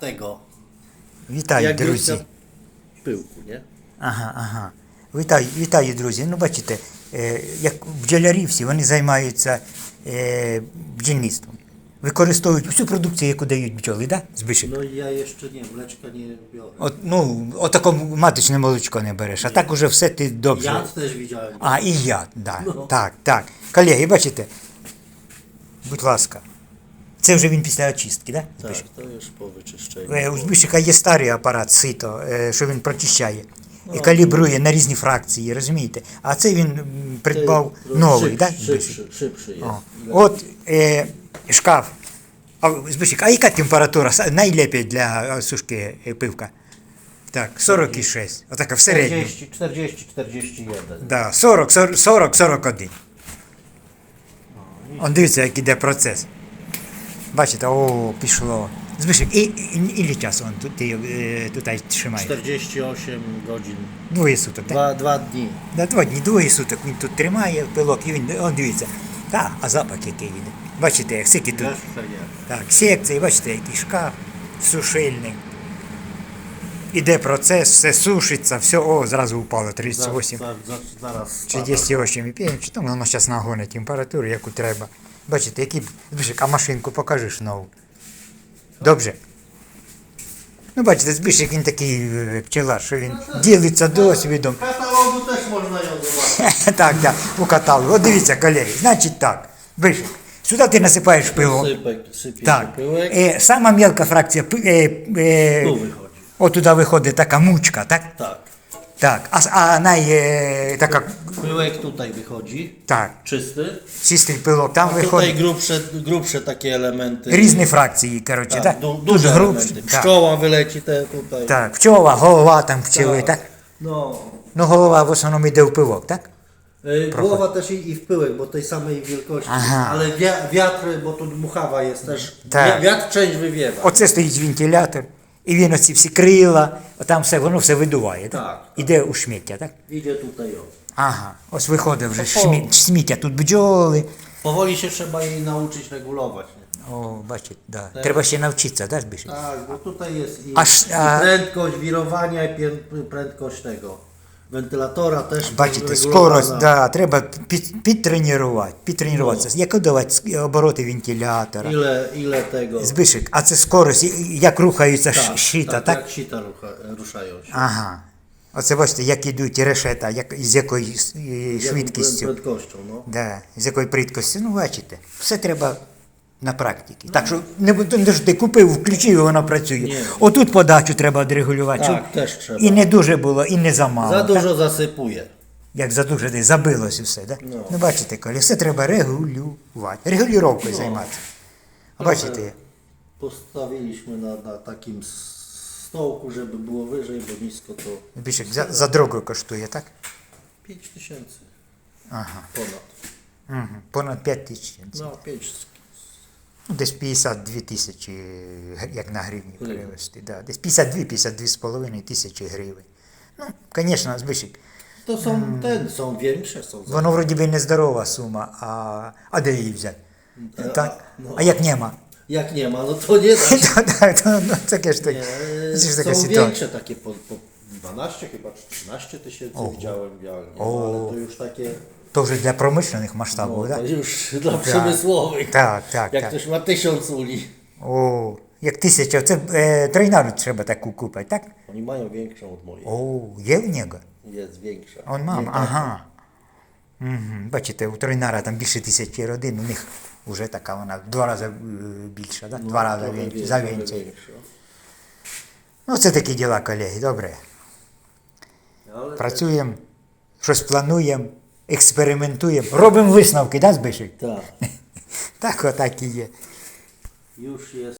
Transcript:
Tego. Вітаю, як друзі. гриця пилку, nie? Ага, ага. Вітаю, вітаю, друзі. Ну, бачите, е, як бджолярі всі, вони займаються е, бджільництвом. Використовують всю продукцію, яку дають бджоли, да? Збишик? No ja jeszcze nie, mleczka nie biorę. От, ну, отако маточне молочко не береш, а так уже все ти добре. Jad też widziałem. А, і я, да. Ну. так, так. Колеги, бачите? Будь ласка. Це вже він після очистки, да? to już po wyczyszczeniu. Е, У Збишика є старий апарат сито, е, що він прочищає. І калібрує на різні фракції, розумієте? А це він придбав новий, так? Ile- От е, шкаф. А, Збишик, а яка температура С- для е, сушки е, пивка? Так, 46. Отака в середньому. 40, 40, 41. Да, 40, 40, 40, 41. Он дивіться, як іде процес. Бачите, о, пішло. Збишик, і, і, і час он тут, ти, е, тут тримає. 48 godzin. Двоє суток, так? Dwa, dwa dni. На два дні, двоє суток він тут тримає пилок і він, он дивіться. Та, а запах який він. Бачите, як скільки тут. Jeszcze nie. Так, секції, бачите, який шкаф сушильний. Іде процес, все сушиться, все, о, зразу упало 38. Za- za- za- Zaraz Чи spada. 208,5, чи там воно зараз нагонить температуру, яку треба. Бачите, який Збишик, а машинку покажеш нову. Добре. Ну, бачите, Збишик він такий е, пчелар, що він ділиться досвідом. Katalogu też można ją zobaczyć. так, так, у каталогу. От дивіться, колеги, значить так, Збишик, сюди ти насипаєш пиво. Так. Е, сама мелка фракція, е, е, Tu wychodzi. виходить така мучка, так? Так. А, с- а най е, така, Pyłek tutaj wychodzi. так, Czysty. чистий пилок, там Tutaj виходить. grubsze, grubsze takie elementy. Різні фракції, коротше, tak, так? du, Тут duże груб- elementy. так, Pszczoła wyleci te tutaj. так, пчола, голова там пчели, так? No. Ну, голова в основному йде в пилок, так? Y, Głowa też i, i w pyłek, bo tej samej wielkości. Aha. Ale wia- wiatr, bo tu dmuchawa jest też. Tak. wi- Wiatr część wywiewa. Оце стоїть вентилятор, і він оці всі крила, там все, воно все видуває, так? Так. Іде у шміття, так? Idzie tutaj o. Ага, ось виходить вже Ого. шмі... сміття, тут бджоли. Powoli się trzeba jej nauczyć regulować. Nie? О, бачите, да. Треба ще навчитися, так, більше? Tak, bo tutaj jest i, Aż- i a- prędkość wirowania i pię- prędkość tego wentylatora też Бачите, скорость, да, треба під, підтренувати, підтренуватися. Як давати обороти вентилятора. Ile, ile tego. Збишик, а це скорость, як рухаються tak, щита, tak, так? Jak sita rucha. Ага. Оце бачите, як ідуть решета, як, з якою швидкістю. Prędkością, no. Да, з якою придкостю. Ну, бачите, все треба на практиці. Так що не, не ж ти купив, включив, і воно працює. Ні. Отут подачу треба відрегулювати. Так, щоб теж треба. І не дуже було, і не замало. Za так? zasypuje. Як за дуже десь забилось і все. Да? Ну. Ну, бачите, коли все треба регулювати. Регулювання Ну. займатися. А Бачите, na, na takim s- stołku, żeby było wyżej, bo nisko to більше за, за дорогу коштує, так? 5 tysięcy Ага. ponad. Угу. Понад 5 тисяч. No 5 Ну, десь 52 тисячі, як на гривні перевести. Да. Десь 52-52 з половиною тисячі гривень. Ну, звісно, збишик. Są ten, są większe, są za Воно вроді би нездорова сума, а, а де її взяти? Та, Так? ну. А як нема? No to nie. То, то, то, ну, Таке ж так. Це ж така są większe takie po, po 12 chyba czy 13 tysięcy widziałem, no, ale to już takie То вже для промишлених масштабів, no, так? to już dla przemysłowych. Так, так, Jak так. ktoś ma tysiąc uli, О, як тисяча, це е, тройнару треба таку купити, так? oni mają większą od mojej. О, є в нього? Jest większa. Он Nie мама, taka. ага. Угу. Бачите, у тройнара там більше тисячі родин, у них вже така вона в два рази е, більша, да? No, два рази trochę він- wie- за trochę вінцей. większa. Ну, це такі діла, колеги, добре. Ale Працюємо, щось плануємо, експериментуємо, робимо висновки, да, Збишик? Так. Так, отак і є. jest